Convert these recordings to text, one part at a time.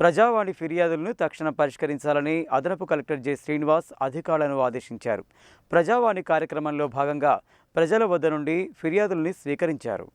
ప్రజావాణి ఫిర్యాదులను తక్షణం పరిష్కరించాలని అదనపు కలెక్టర్ జె శ్రీనివాస్ అధికారులను ఆదేశించారు. ప్రజావాణి కార్యక్రమంలో భాగంగా ప్రజల వద్ద నుండి ఫిర్యాదుల్ని స్వీకరించారు.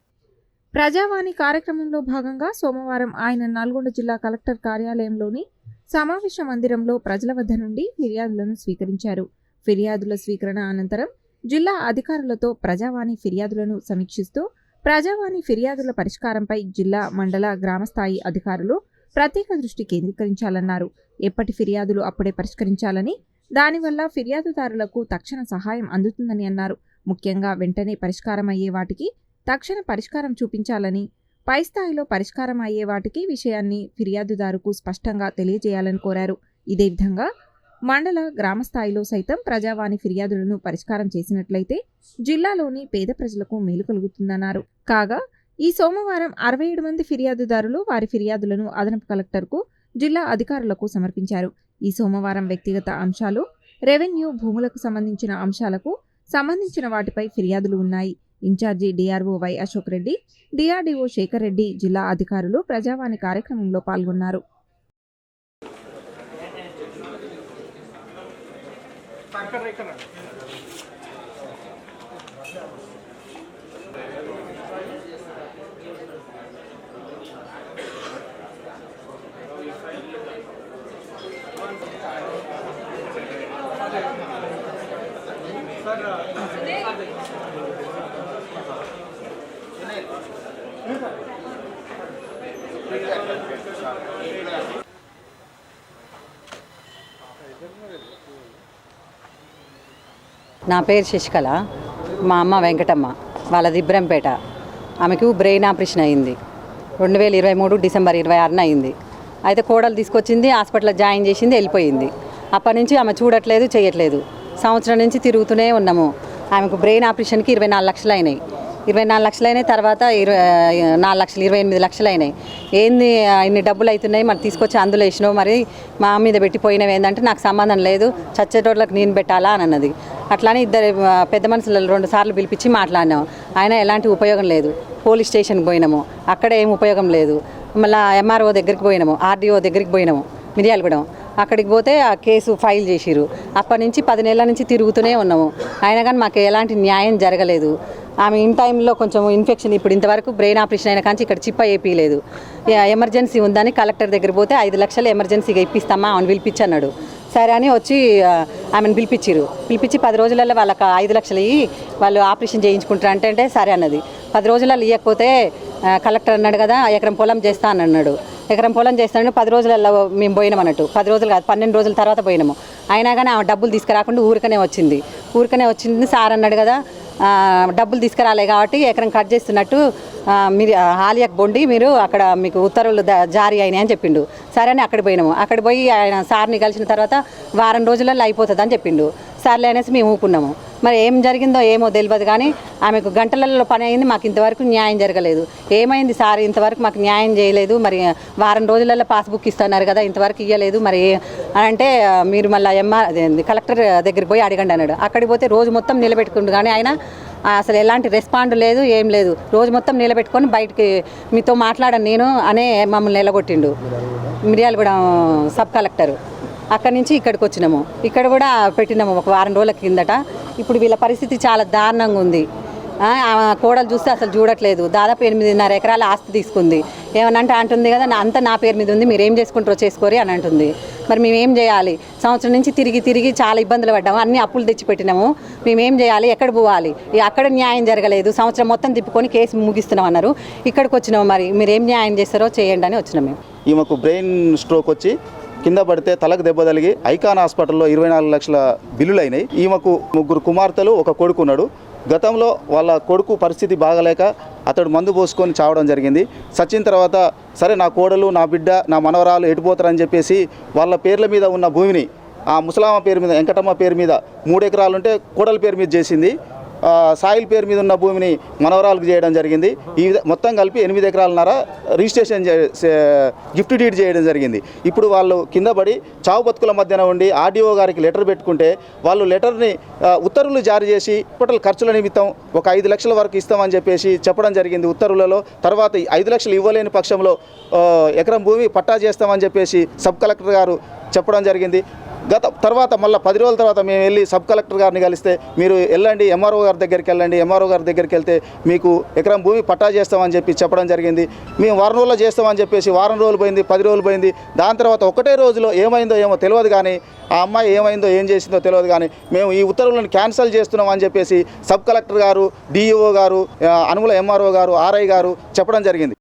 ప్రజావాణి కార్యక్రమంలో భాగంగా సోమవారం ఆయన నల్గొండ జిల్లా కలెక్టర్ కార్యాలయంలోని సమావేశ మందిరంలో ప్రజల వద్ద నుండి ఫిర్యాదులను స్వీకరించారు. ఫిర్యాదుల స్వీకరణ అనంతరం జిల్లా అధికారులతో ప్రజావాణి ఫిర్యాదులను సమీక్షిస్తూ ప్రజావాణి ఫిర్యాదుల పరిష్కారంపై జిల్లా మండల గ్రామస్థాయి అధికారులు ప్రత్యేక దృష్టి కేంద్రీకరించాలన్నారు. ఎప్పటి ఫిర్యాదులు అప్పుడే పరిష్కరించాలని దానివల్ల ఫిర్యాదుదారులకు తక్షణ సహాయం అందుతుందని అన్నారు. ముఖ్యంగా వెంటనే పరిష్కారం అయ్యే వాటికి తక్షణ పరిష్కారం చూపించాలని పై స్థాయిలో పరిష్కారం అయ్యే వాటికి విషయాన్ని ఫిర్యాదుదారుకు స్పష్టంగా తెలియజేయాలని కోరారు. ఇదే విధంగా మండల గ్రామ స్థాయిలో సైతం ప్రజావాణి ఫిర్యాదులను పరిష్కారం చేసినట్లయితే జిల్లాలోని పేద ప్రజలకు మేలు కలుగుతుందన్నారు. కాగా ఈ సోమవారం అరవై ఏడు మంది ఫిర్యాదుదారులు వారి ఫిర్యాదులను అదనపు కలెక్టర్కు జిల్లా అధికారులకు సమర్పించారు. ఈ సోమవారం వ్యక్తిగత అంశాలు రెవెన్యూ భూములకు సంబంధించిన అంశాలకు సంబంధించిన వాటిపై ఫిర్యాదులు ఉన్నాయి. In charge DRO Y Ashok Reddy DRDO Shekhar Reddy జిల్లా అధికారులు ప్రజావాణి కార్యక్రమంలో పాల్గొన్నారు. నా పేరు శశికళ మా అమ్మ వెంకటమ్మ. వాళ్ళది ఇబ్రంపేట ఆమెకు బ్రెయిన్ ఆపరేషన్ అయింది. రెండు వేల ఇరవై మూడు డిసెంబర్ ఇరవై ఆరున అయింది. అయితే కోడలు తీసుకొచ్చింది హాస్పిటల్లో జాయిన్ చేసింది వెళ్ళిపోయింది. అప్పటి నుంచి ఆమె చూడట్లేదు చేయట్లేదు. సంవత్సరం నుంచి తిరుగుతూనే ఉన్నాము. ఆమెకు బ్రెయిన్ ఆపరేషన్కి ఇరవై నాలుగు లక్షలు అయినాయి ఇరవై నాలుగు లక్షలు అయినాయి తర్వాత ఇరవై నాలుగు లక్షలు ఇరవై ఎనిమిది లక్షలు అయినాయి ఏంది ఇన్ని డబ్బులు అవుతున్నాయి మరి తీసుకొచ్చి అందులో వేసినావు మరి మా మీద పెట్టిపోయినవి ఏంటంటే నాకు సంబంధం లేదు చచ్చేటోళ్ళకి నేను పెట్టాలా అని అన్నది. అట్లానే ఇద్దరు పెద్ద మనుషులు రెండు సార్లు పిలిపించి మాట్లాడినాం. ఆయన ఎలాంటి ఉపయోగం లేదు. పోలీస్ స్టేషన్కి పోయినాము. అక్కడ ఏం ఉపయోగం లేదు. మళ్ళీ ఎంఆర్ఓ దగ్గరికి పోయినాము ఆర్డీఓ దగ్గరికి పోయినాము మిర్యాలగూడెం. అక్కడికి పోతే ఆ కేసు ఫైల్ చేసిరు అప్పటి నుంచి పది నెలల నుంచి తిరుగుతూనే ఉన్నాము. అయినా కానీ మాకు ఎలాంటి న్యాయం జరగలేదు. ఆమె ఇన్ టైంలో కొంచెం ఇన్ఫెక్షన్ ఇప్పుడు ఇంతవరకు బ్రెయిన్ ఆపరేషన్ అయిన కానీ ఇక్కడ చిప్ప వేయలేదు ఎమర్జెన్సీ ఉందని కలెక్టర్ దగ్గర పోతే ఐదు లక్షలు ఎమర్జెన్సీగా ఇప్పిస్తామా ఆమెను పిలిపించన్నాడు సరే అని వచ్చి ఆమెను పిలిపించారు పిలిపించి పది రోజులలో వాళ్ళకి ఐదు లక్షలు ఇయ్యి వాళ్ళు ఆపరేషన్ చేయించుకుంటారు అంటే అంటే సరే అన్నది. పది రోజులలో ఇవ్వకపోతే కలెక్టర్ అన్నాడు కదా ఎకరం పొలం చేస్తా అని అన్నాడు. ఎకరం పొలం చేస్తాను పది రోజులలో మేము పోయినాం అన్నట్టు. పది రోజులు కాదు పన్నెండు రోజుల తర్వాత పోయినాము. అయినా కానీ ఆమె డబ్బులు తీసుకురాకుండా ఊరికనే వచ్చింది. ఊరికనే వచ్చింది సార్ అన్నాడు కదా డబ్బులు తీసుకురాలే కాబట్టి ఎకరం కట్ చేస్తున్నట్టు మీరు ఆలియాకు బొండి మీరు అక్కడ మీకు ఉత్తర్వులు జారీ అయినాయి అని చెప్పిండు. సరే అని అక్కడ పోయినాము. అక్కడ పోయి ఆయన సార్ని కలిసిన తర్వాత వారం రోజులలో అయిపోతుంది అని చెప్పిండు. సర్లే అనేసి మేము ఊపుకున్నాము మరి ఏం జరిగిందో ఏమో తెలియదు కానీ ఆమెకు గంటలలో పని అయింది మాకు ఇంతవరకు న్యాయం జరగలేదు. ఏమైంది సార్? ఇంతవరకు మాకు న్యాయం చేయలేదు. మరి వారం రోజులలో పాస్బుక్ ఇస్తున్నారు కదా ఇంతవరకు ఇవ్వలేదు మరి అని అంటే మీరు మళ్ళీ ఎంఆర్ కలెక్టర్ దగ్గరికి పోయి అడగండి అన్నాడు. అక్కడికి పోతే రోజు మొత్తం నిలబెట్టుకుంటు కానీ ఆయన అసలు ఎలాంటి రెస్పాండ్ లేదు ఏం లేదు. రోజు మొత్తం నిలబెట్టుకొని బయటికి మీతో మాట్లాడను నేను అనే మమ్మల్ని నిలగొట్టిండు. Miryalagudem sub collector. అక్కడి నుంచి ఇక్కడికి వచ్చినాము. ఇక్కడ కూడా పెట్టినాము ఒక వారం రోజుల కిందట. ఇప్పుడు వీళ్ళ పరిస్థితి చాలా దారుణంగా ఉంది. ఆ, కోడలు చూస్తే అసలు చూడట్లేదు. దాదాపు ఎనిమిదిన్నర ఎకరాల ఆస్తి తీసుకుంది. ఏమనంటే అంటుంది కదా అంతా నా పేరు మీద ఉంది మీరు ఏం చేసుకుంటారో చేసుకోరి అని అంటుంది. మరి మేము ఏం చేయాలి? సంవత్సరం నుంచి తిరిగి తిరిగి చాలా ఇబ్బందులు పడ్డాము. అన్ని అప్పులు తెచ్చి పెట్టినాము మేము ఏం చేయాలి? ఎక్కడ పోవాలి? అక్కడ న్యాయం జరగలేదు. సంవత్సరం మొత్తం తిప్పుకొని కేసు ముగిస్తున్నాం అన్నారు. ఇక్కడికి వచ్చినాము మరి. మీరు ఏం న్యాయం చేస్తారో చేయండి అని వచ్చినాం మేము. ఈమెకు బ్రెయిన్ స్ట్రోక్ వచ్చి కింద పడితే తలకు దెబ్బ తగిలి ఐకాన్ హాస్పిటల్లో ఇరవై నాలుగు లక్షల బిల్లులైనాయి. ఈమెకు ముగ్గురు కుమార్తెలు ఒక కొడుకున్నాడు గతంలో వాళ్ళ కొడుకు పరిస్థితి బాగలేక అతడు మందు పోసుకొని చావడం జరిగింది. సచిన్ తర్వాత సరే నా కోడలు నా బిడ్డ నా మనవరాలు ఎటుపోతారని చెప్పేసి వాళ్ళ పేర్ల మీద ఉన్న భూమిని ఆ ముసలామ పేరు మీద వెంకటమ్మ పేరు మీద మూడు ఉంటే కోడల పేరు మీద చేసింది. సాయిల్ పేరు మీద ఉన్న భూమిని మనవరాలకు చేయడం జరిగింది. ఈ మొత్తం కలిపి ఎనిమిది ఎకరాలన్నర రిజిస్ట్రేషన్ చే- గిఫ్ట్ డీడ్ చేయడం జరిగింది. ఇప్పుడు వాళ్ళు కింద పడి చావు బతుకుల మధ్యన ఉండి ఆర్డీఓ గారికి లెటర్ పెట్టుకుంటే వాళ్ళు లెటర్ని ఉత్తర్వులు జారీ చేసి హాస్పిటల్ ఖర్చుల నిమిత్తం ఒక ఐదు లక్షల వరకు ఇస్తామని చెప్పేసి చెప్పడం జరిగింది ఉత్తర్వులలో. తర్వాత ఐదు లక్షలు ఇవ్వలేని పక్షంలో ఎకరం భూమి పట్టా చేస్తామని చెప్పేసి సబ్ కలెక్టర్ గారు చెప్పడం జరిగింది. గత తర్వాత మళ్ళీ పది రోజుల తర్వాత మేము వెళ్ళి సబ్ కలెక్టర్ గారిని కలిస్తే మీరు వెళ్ళండి ఎంఆర్ఓ గారి దగ్గరికి వెళ్ళండి ఎంఆర్ఓ గారి దగ్గరికి వెళ్తే మీకు ఎకరం భూమి పట్టా చేస్తామని చెప్పి చెప్పడం జరిగింది. మేము వారం రోజుల్లో చేస్తామని చెప్పేసి వారం రోజులు పోయింది పది రోజులు పోయింది. దాని తర్వాత ఒకటే రోజులో ఏమైందో ఏమో తెలియదు కానీ ఆ అమ్మాయి ఏమైందో ఏం చేసిందో తెలియదు కానీ మేము ఈ ఉత్తర్వులను క్యాన్సిల్ చేస్తున్నాం అని చెప్పేసి సబ్ కలెక్టర్ గారు డిఈఓ గారు అనుముల ఎంఆర్ఓ గారు ఆర్ఐ గారు చెప్పడం జరిగింది.